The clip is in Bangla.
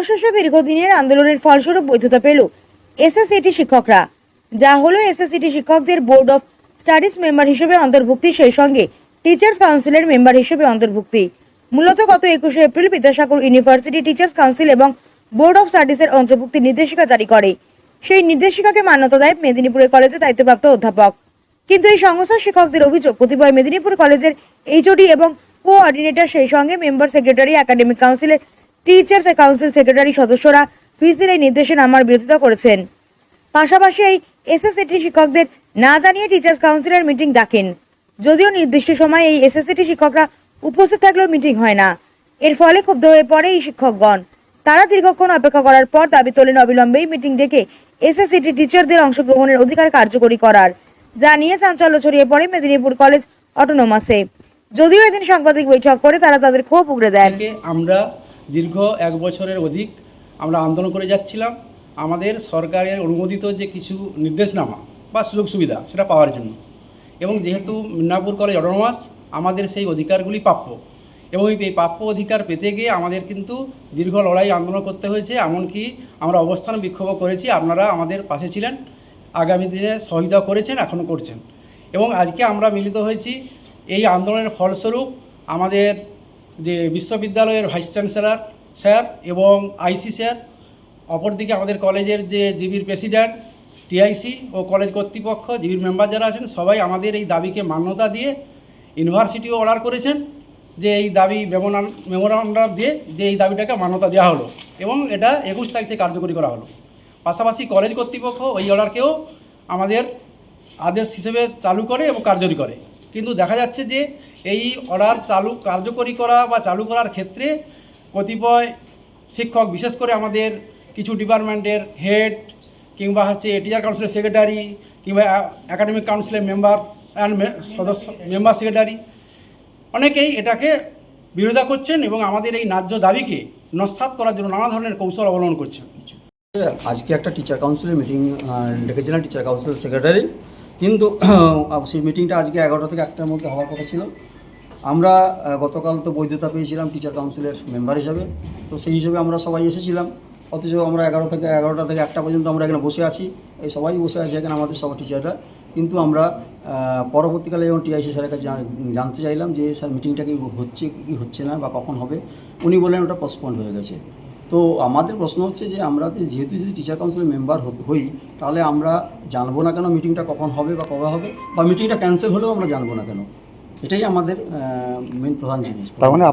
অবশেষে দীর্ঘদিনের আন্দোলনের ফলস্বরূপ বৈধতা পেল এসএসসিটি শিক্ষকরা। যা হলো এসএসসিটি শিক্ষকদের বোর্ড অফ স্টাডিজ মেম্বার হিসেবে অন্তর্ভুক্তি, সেই সঙ্গে টিচার্স কাউন্সিলের মেম্বার হিসেবে অন্তর্ভুক্তি। মূলত গত একুশে April Vidyasagar university teachers council এবং বোর্ড অফ স্টাডিজের অন্তর্ভুক্তি নির্দেশিকা জারি করে। সেই নির্দেশিকাকে মান্যতা দেয় মেদিনীপুরের কলেজে দায়িত্বপ্রাপ্ত অধ্যাপক। কিন্তু এই সংস্থার শিক্ষকদের অভিযোগ, কতিপয় মেদিনীপুর কলেজের এইচওডি এবং কোঅর্ডিনেটর, সেই সঙ্গে মেম্বার সেক্রেটারি, একাডেমিক কাউন্সিলের টিচার্স কাউন্সিল সেক্রেটারি সদস্যরা ফিসির এই নির্দেশে নামার বিরোধিতা করেছেন। পাশাপাশি এই এসএসসিটি শিক্ষকদের না জানিয়ে টিচার্স কাউন্সিলের মিটিং ডাকেন। যদিও নির্দিষ্ট সময়ে এই এসএসসিটি শিক্ষকরা উপস্থিত থাকলেও মিটিং হয় না। এর ফলে ক্ষুব্ধ হয়ে পড়ে এই শিক্ষকগণ। তারা দীর্ঘক্ষণ অপেক্ষা করার পর দাবি তোলেন অবিলম্বেই মিটিং ডেকে এসএসসিটি টিচারদের অংশগ্রহণের অধিকার কার্যকরী করার। যা নিয়ে চাঞ্চল্য ছড়িয়ে পড়ে মেদিনীপুর কলেজ অটোনোমাসে। যদিও এদিন সাংবাদিক বৈঠক করে তারা তাদের ক্ষোভ উগড়ে দেন। আমরা দীর্ঘ এক বছরের অধিক আমরা আন্দোলন করে যাচ্ছিলাম। আমাদের সরকারের অনুমোদিত যে কিছু নির্দেশনামা বা সুযোগ সুবিধা সেটা পাওয়ার জন্য। এবং যেহেতু মিদনাপুর কলেজ অটোনমাস, আমাদের সেই অধিকারগুলি প্রাপ্য। এবং এই প্রাপ্য অধিকার পেতে গিয়ে আমাদের কিন্তু দীর্ঘ লড়াই আন্দোলন করতে হয়েছে। এমনকি আমরা অবস্থান বিক্ষোভ করেছি। আপনারা আমাদের পাশে ছিলেন, আগামী দিনে সহযোগিতা করেছেন, এখনও করছেন। এবং আজকে আমরা মিলিত হয়েছি। এই আন্দোলনের ফলস্বরূপ আমাদের যে বিশ্ববিদ্যালয়ের ভাইস চ্যান্সেলর স্যার এবং আইসি স্যার, অপরদিকে আমাদের কলেজের যে জিবির প্রেসিডেন্ট, টিআইসি ও কলেজ কর্তৃপক্ষ, জিবির মেম্বার যারা আছেন, সবাই আমাদের এই দাবিকে মান্যতা দিয়ে ইউনিভার্সিটিও অর্ডার করেছেন যে এই দাবি মেমোরান, মেমোরান্ডাম দিয়ে যে এই দাবিটাকে মান্যতা দেওয়া হলো এবং এটা একুশ তারিখ থেকে কার্যকরী করা হলো। পাশাপাশি কলেজ কর্তৃপক্ষ ওই অর্ডারকেও আমাদের আদেশ হিসেবে চালু করে এবং কার্যকরী করে। কিন্তু দেখা যাচ্ছে যে এই অর্ডার চালু কার্যকরী করা বা চালু করার ক্ষেত্রে কতিপয় শিক্ষক, বিশেষ করে আমাদের কিছু ডিপার্টমেন্টের হেড কিংবা হচ্ছে টিচার কাউন্সিলের সেক্রেটারি কিংবা একাডেমিক কাউন্সিলের মেম্বার অ্যান্ড সদস্য, মেম্বার সেক্রেটারি, অনেকেই এটাকে বিরোধিতা করছেন এবং আমাদের এই ন্যায্য দাবিকে নস্বাত করার জন্য নানা ধরনের কৌশল অবলম্বন করছেন। আজকে একটা টিচার কাউন্সিলের মিটিং ডেকেছিলেন টিচার কাউন্সিল সেক্রেটারি। কিন্তু সেই মিটিংটা আজকে এগারোটা থেকে একটার মধ্যে হওয়ার কথা ছিল। আমরা গতকাল তো বৈধতা পেয়েছিলাম টিচার কাউন্সিলের মেম্বার হিসাবে। তো সেই হিসেবে আমরা সবাই এসেছিলাম। অথচ আমরা এগারো থেকে, এগারোটা থেকে একটা পর্যন্ত আমরা এখানে বসে আছি। এই সবাই বসে আছি এখানে আমাদের সব টিচাররা কিন্তু আমরা পরবর্তীকালে যখন টিআইসি স্যারের কাছে জানতে চাইলাম যে, স্যার মিটিংটা কি হচ্ছে কি হচ্ছে না বা কখন হবে? উনি বললেন, ওটা পোস্টপন্ড হয়ে গেছে। তো আমাদের প্রশ্ন হচ্ছে যে আমরা যেহেতু যদি টিচার কাউন্সিলের মেম্বার হই, তাহলে আমরা জানব না কেন মিটিংটা কখন হবে বা কবে হবে? বা মিটিংটা ক্যান্সেল হলেও আমরা জানব না কেন? এটাই আমাদের মেন প্রধান জিনিস। তার মানে